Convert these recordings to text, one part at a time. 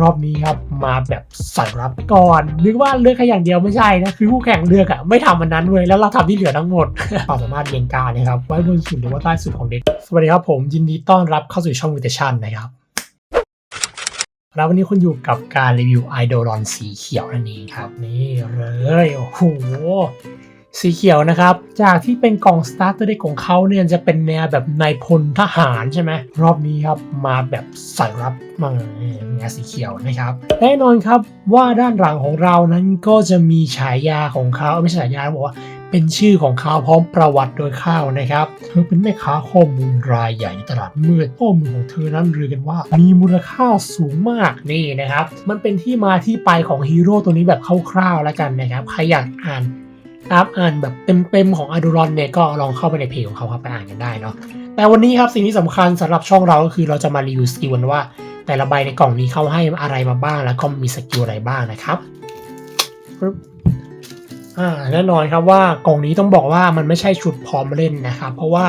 รอบนี้ครับมาแบบสายรับก่อน นึกว่าเลือกแค่อย่างเดียวไม่ใช่นะ คือคู่แข่งเลือกอะไม่ทำมันนั้นเว้ยแล้วเราทำที่เหลือทั้งหมดความสามารถเรียงการนะครับไว้บนสุดหรือว่าใต้สุดของเด็กสวัสดีครับผมยินดีต้อนรับเข้าสู่ช่องวิเทชันนะครับแล้ววันนี้คุณอยู่กับการรีวิวไอดอลอนสีเขียวนั่นเองครับ นี่เลยโอ้โห สีเขียวนะครับ จากที่เป็นกล่องสตาร์เตอร์เด็กของเขาเนี่ยจะเป็นแนวแบบนายพลทหารใช่ไหมรอบนี้ครับมาแบบสายรับมาแนวสีเขียวนะครับ แน่นอนครับว่าด้านหลังของเรานั้นก็จะมีฉายาของเขาไม่ใช่ฉายาบอกว่าเป็นชื่อของเขาพร้อมประวัติโดยข้าวนะครับเธอเป็นแม่ค้าข้อมูลรายใหญ่ในตลาดมืดข้อมูลของเธอนั้นเรือกันว่า มีมูลค่าสูงมากนี่นะครับ มันเป็นที่มาที่ไปของฮีโร่ตัวนี้แบบคร่าวๆแล้วกันนะครับใครอยากอ่าน ตามอ่านแบบเต็มๆของอดูรอนเนี่ยก็ลองเข้าไปในเพจของเขาครับไปอ่านกันได้เนาะแต่วันนี้ครับสิ่งที่สำคัญสำหรับช่องเราก็คือเราจะมารีวิวสกิลกันว่า แต่ละใบในกล่องนี้เขาให้อะไรมาบ้าง แล้วก็มีสกิลอะไรบ้างนะครับปึ๊บอ่าแน่นอนครับว่ากล่องนี้ต้องบอกว่ามันไม่ใช่ชุดพร้อมเล่นนะครับ เพราะว่า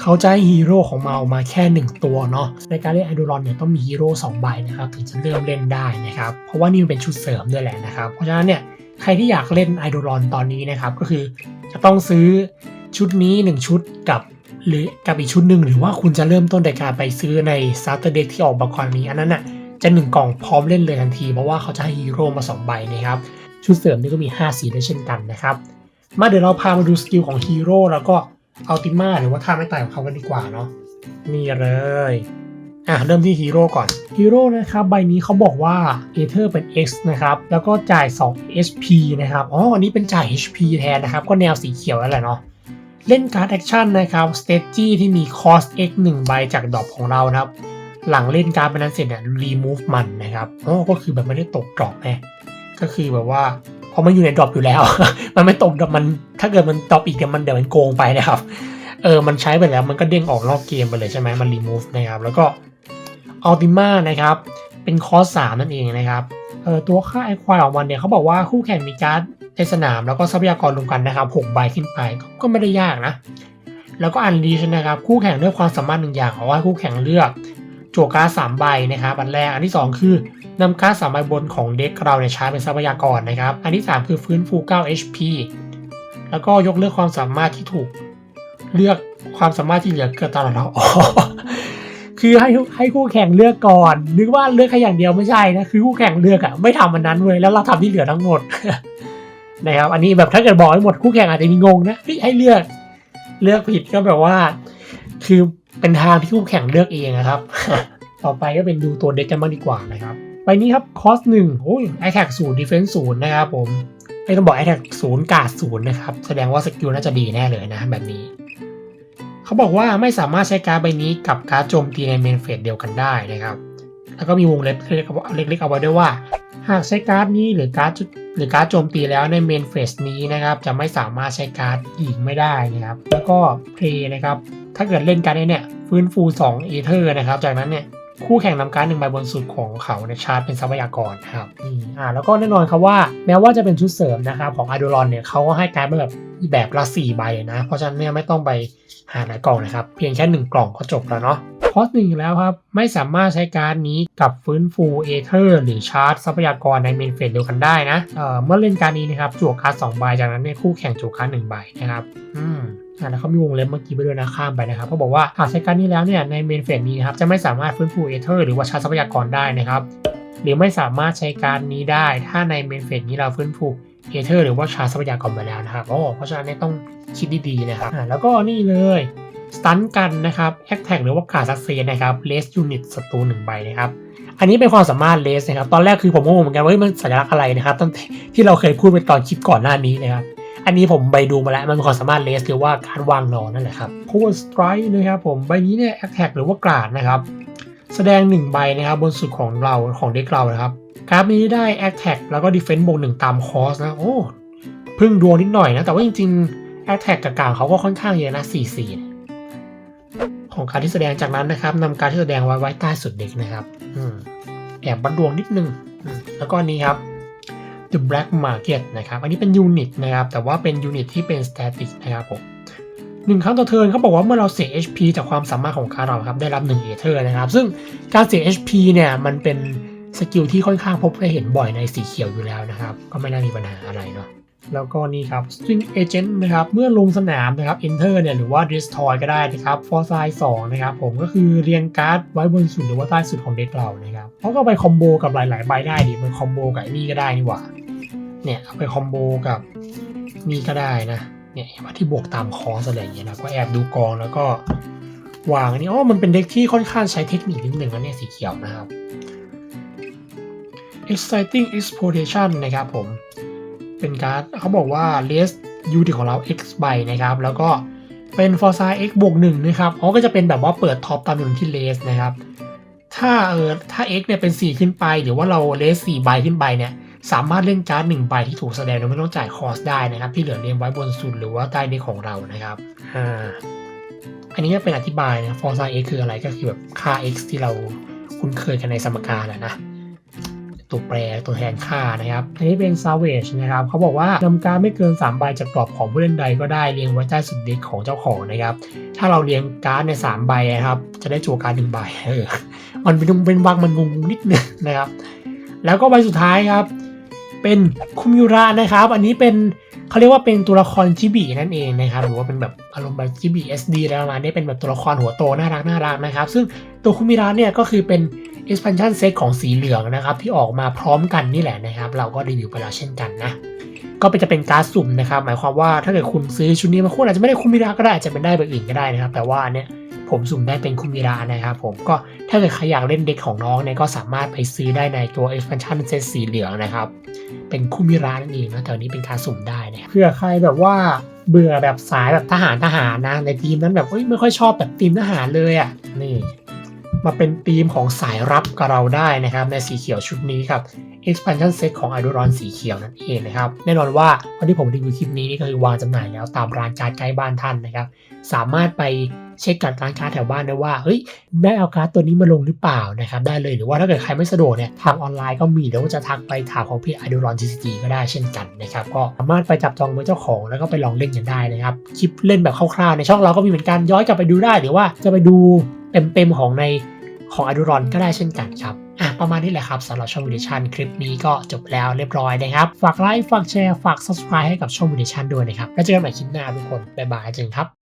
เขาจะให้ฮีโร่ของเรามาแค่ 1 ตัวเนาะในการเล่นไอดูรอนเนี่ยต้องมีฮีโร่2ใบนะครับถึงจะเริ่มเล่นได้นะครับ เพราะว่านี่มันเป็นชุดเสริมด้วยแหละนะครับ เพราะฉะนั้นเนี่ย ใครที่อยากเล่นไอดูรอนตอนนี้นะครับ ก็คือจะต้องซื้อชุดนี้ 1 ชุดกับหรือกับอีกชุดหนึ่งหรือว่าคุณจะเริ่มต้นในการไปซื้อในซาร์เตอร์เด็กที่ออกมาก่อนนี้ อันนั้นน่ะจะ1กล่องพร้อมเล่นเลยทันที เพราะว่าเขาจะให้ฮีโร่มา 2 ใบนะครับ ชุดเสริมนี่ก็มี 5 สีด้วยเช่นกันนะครับ มาเดี๋ยวเราพามาดูสกิลของฮีโร่แล้วก็อัลติมาหรือว่าท่าไม่ตายของเขากันดีกว่าเนาะนี่เลย อะเริ่มที่ฮีโร่ก่อนฮีโร่นะครับใบนี้เขาบอกว่าเอเธอร์เป็น X นะครับแล้วก็จ่าย 2 HP นะครับอ๋ออันนี้เป็นจ่าย HP แทนนะครับ ก็แนวสีเขียวนั่นแหละเนาะเล่นการ์ดแอคชั่นนะครับสเตจี้ที่มีคอส X 1 ใบจากดรอปของเรานะครับ หลังเล่นการ์ดไปนั้นเสร็จเนี่ย remove มันนะครับอ๋อก็คือแบบไม่ได้ตกดรอปไงก็คือแบบว่าพอมันอยู่ในดรอปอยู่แล้ว มันไม่ตกดรอปมันถ้าเกิดมันดรอปอีกเนี่ยวมันเดี๋ยวมันโกงไปนะครับ เออ มันใช้ไปแล้วมันก็เด้งออกนอกเกมไปเลยใช่ไหมมันรีมูฟนะครับ แล้วก็อัลติมานะครับ เป็นคอร์สสามนั่นเองนะครับ เออตัวค่าไอควายออกมาเนี่ยเขาบอกว่าคู่แข่งมีการ์ดในสนามแล้วก็ทรัพยากรรวมกันนะครับหกใบขึ้นไปก็ก็ไม่ได้ยากนะ แล้วก็อันลีชนะครับ คู่แข่งเลือกความสามารถหนึ่งอย่างเอาไว้คู่แข่งเลือกจั่วการ์ดสามใบนะครับ อันแรก อันที่สองคือนำการ์ดสามใบบนของเด็กเราเนี่ยใช้เป็นทรัพยากรนะครับ อันที่ 3 คือฟื้นฟู 9 HP แล้วก็ยกเลิกความสามารถที่ถูก เลือกความสามารถที่เหลือเกินตามเราอ๋อคือให้ให้คู่แข่งเลือกก่อน นึกว่าเลือกแค่อย่างเดียวไม่ใช่นะคือคู่แข่งเลือกอะไม่ทำมันนั้นเว้ยแล้วเราทำที่เหลือทั้งหมดนะครับอันนี้แบบถ้าเกิดบอกให้หมดคู่แข่งอาจจะมีงงนะให้เลือกเลือกผิดก็แบบว่า คือเป็นทางที่คู่แข่งเลือกเองนะครับ ต่อไปก็เป็นดูตัวเด็กกันบ้างดีกว่านะครับใบนี้ครับคอสหนึ่งโอ้ยไอแท็กศูนย์ดิเฟนซ์ศูนย์นะครับผมไม่ต้องบอกไอแท็กศูนย์กาดศูนย์นะครับ แสดงว่าสกิลน่าจะดีแน่เลยนะแบบนี้ เขาบอกว่าไม่สามารถใช้การ์ดใบนี้กับการ์ดโจมตีในเมนเฟสเดียวกันได้นะครับ แล้วก็มีวงเล็บเล็กๆเอาไว้ด้วยว่า หากใช้การ์ดนี้หรือการ์ดหรือการ์ดโจมตีแล้วในเมนเฟสนี้นะครับจะไม่สามารถใช้การ์ดอีกไม่ได้นะครับ แล้วก็เพลย์นะครับ ถ้าเกิดเล่นการ์ดนี้เนี่ยฟื้นฟู2เอเธอร์นะครับ จากนั้นเนี่ย คู่แข่งนำการดหนึ่งใบบนสุดของเขาในชาร์จเป็นทรัพยากรครับนี่อ่าแล้วก็แน่นอนครับว่าแม้ว่าจะเป็นชุดเสริมนะครับของอาดูรอนเนี่ยเขาก็ให้การดแบบแบบละ4ใบนะเพราะฉะนั้นเนี่ยไม่ต้องไปหาหลายกล่องนะครับ เพียงแค่1กล่องก็จบแล้วเนาะคอสหนึ่งแล้วครับ ไม่สามารถใช้การดนี้กับฟื้นฟูเอเธอร์หรือชาร์จทรัพยากรในเมนเฟสเดียวกันได้นะเอ่อเมื่อเล่นการดนี้นะครับจั่วการ์ดสองใบจากนั้นเนี่ยคู่แข่งจั่วการ์ดหนึ่งใบนะครับ อืม อ่าแล้วเขามีวงเล็บเมื่อกี้ไปด้วยนะข้ามไปนะครับเขาบอกว่าหากใช้การนี้แล้วเนี่ยในเมนเฟสนี้นะครับจะไม่สามารถฟื้นฟูเอเธอร์หรือว่าชาร์จทรัพยากรได้นะครับหรือไม่สามารถใช้การนี้ได้ ถ้าในเมนเฟสนี้เราฟื้นฟูเอเธอร์หรือว่าชาร์จทรัพยากรไปแล้วนะครับโอ้เพราะฉะนั้นต้องคิดดีๆนะครับอ่าแล้วก็นี่เลยสตันกันนะครับแอคแท็กหรือว่าขาดซักเซนนะครับเลสยูนิตศัตรูหนึ่งใบนะครับอันนี้เป็นความสามารถเลสนะครับตอนแรกคือผมงงเหมือนกันว่าเฮ้ยมันสัญลักษณ์อะไรนะครับตั้งที่เราเคยพูดไปตอนคลิปก่อนหน้านี้นะครับ อันนี้ผมไปดูมาแล้ว มันเป็นความสามารถเลสหรือว่าการวางนอนนั่นแหละครับ Power Strike นะครับผมใบนี้เนี่ย Attack หรือว่ากราดนะครับ แสดง 1 ใบนะครับบนสุดของเราของเด็กเรานะครับการ์ดนี้ได้ Attack แล้วก็ Defense บวกหนึ่งตามคอสนะ โอ้พึ่งดวงนิดหน่อยนะ แต่ว่าจริงๆ Attack กับกลางเขาก็ค่อนข้างเยอะนะ4 4ของการที่แสดงจากนั้นนะครับนำการที่แสดงไว้ไว้ใต้สุดเด็กนะครับ อืมแอบบัดดวงนิดนึง แล้วก็อันนี้ครับ The Black Market นะครับ อันนี้เป็นยูนิตนะครับ แต่ว่าเป็นยูนิตที่เป็น static นะครับผมหนึ่งครั้งต่อเทิร์นเขาบอกว่าเมื่อเราเสีย HP จากความสามารถของการดเราครับได้รับ1เอเธอร์นะครับ ซึ่งการเสีย HP เนี่ยมันเป็นสกิลที่ค่อนข้างพบได้เห็นบ่อยในสีเขียวอยู่แล้วนะครับ ก็ไม่น่ามีปัญหาอะไรเนาะแล้วก็นี่ครับ String Agent นะครับ เมื่อลงสนามนะครับ Enter เนี่ยหรือว่า Destroy ก็ได้นะครับ For Size 2นะครับ ผมก็คือเรียงการ์ดไว้บนสุดหรือว่าใต้สุดของเด็กเรานะครับเขาก็ไปคอมโบกับหลาย ๆ ใบได้ดิมันคอมโบกับนี่ก็ได้นี่หว่า เนี่ยเอาไปคอมโบกับนี่ก็ได้นะ เนี่ยเห็นไหมที่บวกตามคอสอะไรอย่างเงี้ยนะก็แอบดูกองแล้วก็วางอันนี้อ๋อมันเป็นเด็กที่ค่อนข้างใช้เทคนิคนิดหนึ่งนะเนี่ยสีเขียวนะครับ exciting exploitation นะครับผม เป็นการ์ดเขาบอกว่า less unit ของเรา x ใบนะครับ แล้วก็เป็น for size x บวกหนึ่งนะครับอ๋อก็จะเป็นแบบว่าเปิดท็อปตามจำนวนที่ less นะครับ ถ้าเออถ้า x เนี่ยเป็น 4 ขึ้นไป หรือว่าเรา less 4ใบขึ้นไปเนี่ย สามารถเล่นการ์ดหนึ่งใบที่ถูกแสดงโดยไม่ต้องจ่ายคอสได้นะครับ ที่เหลือเรียงไว้บนสุดหรือว่าใต้เด็กของเรานะครับอ่าอันนี้ก็เป็นอธิบายนะ for size x คืออะไรก็คือแบบค่า x ที่เราคุ้นเคยกันในสมการนะนะตัวแปรตัวแทนค่านะครับอันนี้เป็น Savage นะครับเขาบอกว่านำการไม่เกิน3ใบจากกรอบของผู้เล่นใดก็ได้เรียงไว้ใต้สุดเด็กของเจ้าของนะครับ ถ้าเราเรียงการ์ดใน3ใบนะครับ จะได้จั่วการ์ดหนึ่งใบเออมันเป็นเป็นวังมันงงนิดนึงนะครับ แล้วก็ใบสุดท้ายครับ เป็นคุมิระนะครับ อันนี้เป็นเขาเรียกว่าเป็นตัวละครจิบินั่นเองนะครับ หรือว่าเป็นแบบอารมณ์แบบจิบิ SD แล้วประมาณนี้เป็นแบบตัวละครหัวโตน่ารักน่ารักนะครับ ซึ่งตัวคุมิระเนี่ยก็คือเป็น expansion set ของสีเหลืองนะครับ ที่ออกมาพร้อมกันนี่แหละนะครับ เราก็รีวิวไปแล้วเช่นกันนะก็เป็นจะเป็นการสุ่มนะครับ หมายความว่าถ้าเกิดคุณซื้อชุดนี้มาคุณอาจจะไม่ได้คุมิระก็ได้อาจจะเป็นได้แบบอื่นก็ได้นะครับ แต่ว่าเนี้ย ผมสุ่มได้เป็นคุมิระนะครับผมก็ถ้าเกิดใครอยากเล่นเด็กของน้องเนี่ยก็สามารถไปซื้อได้ในตัว expansion set สีเหลืองนะครับ เป็นคุมิระนั่นเองนะแต่อันนี้เป็นการสุ่มได้นะเพื่อใครแบบว่าเบื่อแบบสายแบบทหารทหารนะในทีมนั้นแบบเอ้ยไม่ค่อยชอบแบบทีมทหารเลยอะนี่ มาเป็นธีมของสายรับกับเราได้นะครับในสีเขียวชุดนี้ครับ expansion set ของ i d o r o n สีเขียวนั่นเองนะครับ แน่นอนว่าวันที่ผมรีวิวคลิปนี้นี่ก็คือวางจำหน่ายแล้วตามร้านการ์ดใกล้บ้านท่านนะครับ สามารถไปเช็คกับร้านค้าแถวบ้านได้ว่าเฮ้ยได้เอาการ์ดตัวนี้มาลงหรือเปล่านะครับได้เลยหรือว่าถ้าเกิดใครไม่สะดวกเนี่ยทางออนไลน์ก็มีเดี๋ยวจะทักไปถามของพี่ i d o r o n TCG ก็ได้เช่นกันนะครับก็สามารถไปจับจองเป็นเจ้าของแล้วก็ไปลองเล่นกันได้นะครับคลิปเล่นแบบคร่าวๆในช่องเราก็มีเหมือนกันย้อนกลับไปดูได้หรือว่าจะไปดูเต็มๆของใน ของอดูรอนก็ได้เช่นกันครับอะประมาณนี้แหละครับสำหรับช่องวิดีชันคลิปนี้ก็จบแล้วเรียบร้อยนะครับ ฝากไลค์ฝากแชร์ฝาก subscribe ให้กับช่องวิดีชันด้วยนะครับแล้วเจอกันใหม่คลิปหน้าทุกคนบ๊ายบายจริงครับ